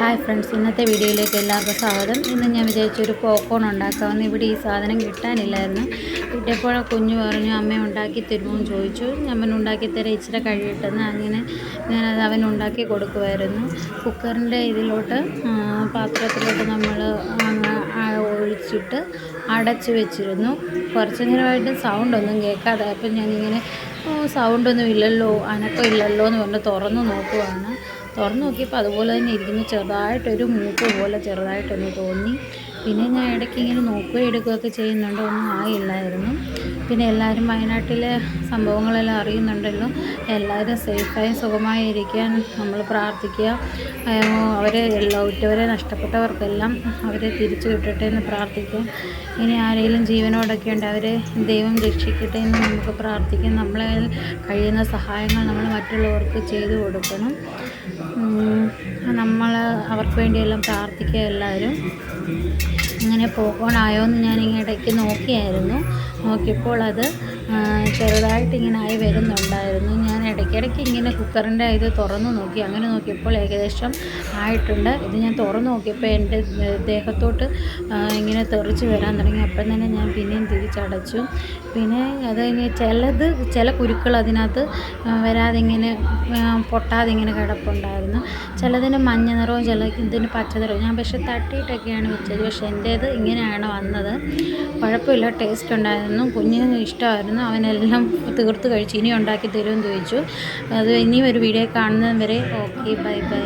Hi friends ഇന്നത്തെ വീഡിയോയിലേക്ക് എല്ലാവർക്കും സ്വാഗതം. ഇന്ന് ഞാൻ വിചാരിച്ചൊരു പോക്കോൺ ഉണ്ടാക്കാമെന്ന് ഇവിടെ ഈ സാധനം കിട്ടാനില്ലായിരുന്നു. കിട്ടിയപ്പോൾ കുഞ്ഞു പറഞ്ഞു അമ്മ ഉണ്ടാക്കി തരുമോ? എന്ന് ചോദിച്ചു. ഞാൻ ഉണ്ടാക്കി തരാം ഇച്ചിരി കഴിയിട്ടെന്ന്. അങ്ങനെ ഞാനത് അവൻ ഉണ്ടാക്കി കൊടുക്കുമായിരുന്നു. കുക്കറിന്റെ ഇതിലോട്ട് പാത്രത്തിലോട്ട് നമ്മൾ ഒഴിച്ചിട്ട് അടച്ച് വെച്ചിരുന്നു. കുറച്ച് നേരമായിട്ട് സൗണ്ടൊന്നും കേൾക്കാതെ അപ്പം ഞാനിങ്ങനെ "ഓ, സൗണ്ടൊന്നും ഇല്ലല്ലോ അനക്കം ഇല്ലല്ലോ എന്ന് പറഞ്ഞ് തുറന്ന് നോക്കുവാണ്. തുറന്ന് നോക്കിയപ്പോൾ അതുപോലെ തന്നെ ഇരിക്കുന്നു. ചെറുതായിട്ടൊരു മൂപ്പ് പോലെ ചെറുതായിട്ടൊന്ന് തോന്നി. പിന്നെ ഞാൻ ഇടയ്ക്ക് ഇങ്ങനെ നോക്കുകയും എടുക്കുകയൊക്കെ ചെയ്യുന്നുണ്ട്. ഒന്നും ആയില്ലായിരുന്നു. പിന്നെ എല്ലാവരും വയനാട്ടിലെ സംഭവങ്ങളെല്ലാം അറിയുന്നുണ്ടല്ലോ. എല്ലാവരും സേഫായും സുഖമായി ഇരിക്കാൻ നമ്മൾ പ്രാർത്ഥിക്കുക. അവരെ ഉറ്റവരെ നഷ്ടപ്പെട്ടവർക്കെല്ലാം അവരെ തിരിച്ചു കിട്ടട്ടെ എന്ന് പ്രാർത്ഥിക്കുക. ഇനി ആരെങ്കിലും ജീവനോടൊക്കെ ഉണ്ട് അവരെ ദൈവം രക്ഷിക്കട്ടെ എന്ന് നമുക്ക് പ്രാർത്ഥിക്കാം. നമ്മളെ കഴിയുന്ന സഹായങ്ങൾ നമ്മൾ മറ്റുള്ളവർക്ക് ചെയ്തു കൊടുക്കണം. വേണ്ടിയെല്ലാം പ്രാർത്ഥിക്കുക എല്ലാവരും. അങ്ങനെ പോകണായോ എന്ന് ഞാനിങ്ങനെ ഇടയ്ക്ക് നോക്കിയായിരുന്നു. നോക്കിയപ്പോൾ അത് ചെറുതായിട്ട് ഇങ്ങനെ ആയി വരുന്നുണ്ടായിരുന്നു. ഞാൻ ഇടയ്ക്കിടയ്ക്ക് ഇങ്ങനെ കുക്കറിന്റെ ഇത് തുറന്ന് നോക്കി. അങ്ങനെ നോക്കിയപ്പോൾ ഏകദേശം ആയിട്ടുണ്ട്. ഇത് ഞാൻ തുറന്ന് നോക്കിയപ്പോൾ എന്റെ ദേഹത്തോട്ട് ഇങ്ങനെ തെറിച്ച് വരാൻ തുടങ്ങി. അപ്പം തന്നെ ഞാൻ പിന്നെയും തിരിച്ചടച്ചു. പിന്നെ അത് ഇനി ചിലത് ചില കുരുക്കൾ അതിനകത്ത് വരാതെ ഇങ്ങനെ പൊട്ടാതെ ഇങ്ങനെ കിടപ്പുണ്ടായിരുന്നു. ചിലതിന് മഞ്ഞ നിറവും ചില ഇതിന് പച്ച നിറവും ഞാൻ പക്ഷെ തട്ടിയിട്ടൊക്കെയാണ് വെച്ചത്. പക്ഷെ എന്റേത് ഇങ്ങനെയാണ് വന്നത്. കുഴപ്പമില്ല ടേസ്റ്റ് ഉണ്ടായിരുന്നു കുഞ്ഞിന് ഇഷ്ടമായിരുന്നു അവനെല്ലാം തീർത്ത് കഴിച്ച് ഇനി ഉണ്ടാക്കി തരുമെന്ന് ചോദിച്ചു. അത് ഇനിയും ഒരു വീഡിയോ കാണുന്നതും വരെ ഓക്കെ ബൈ ബൈ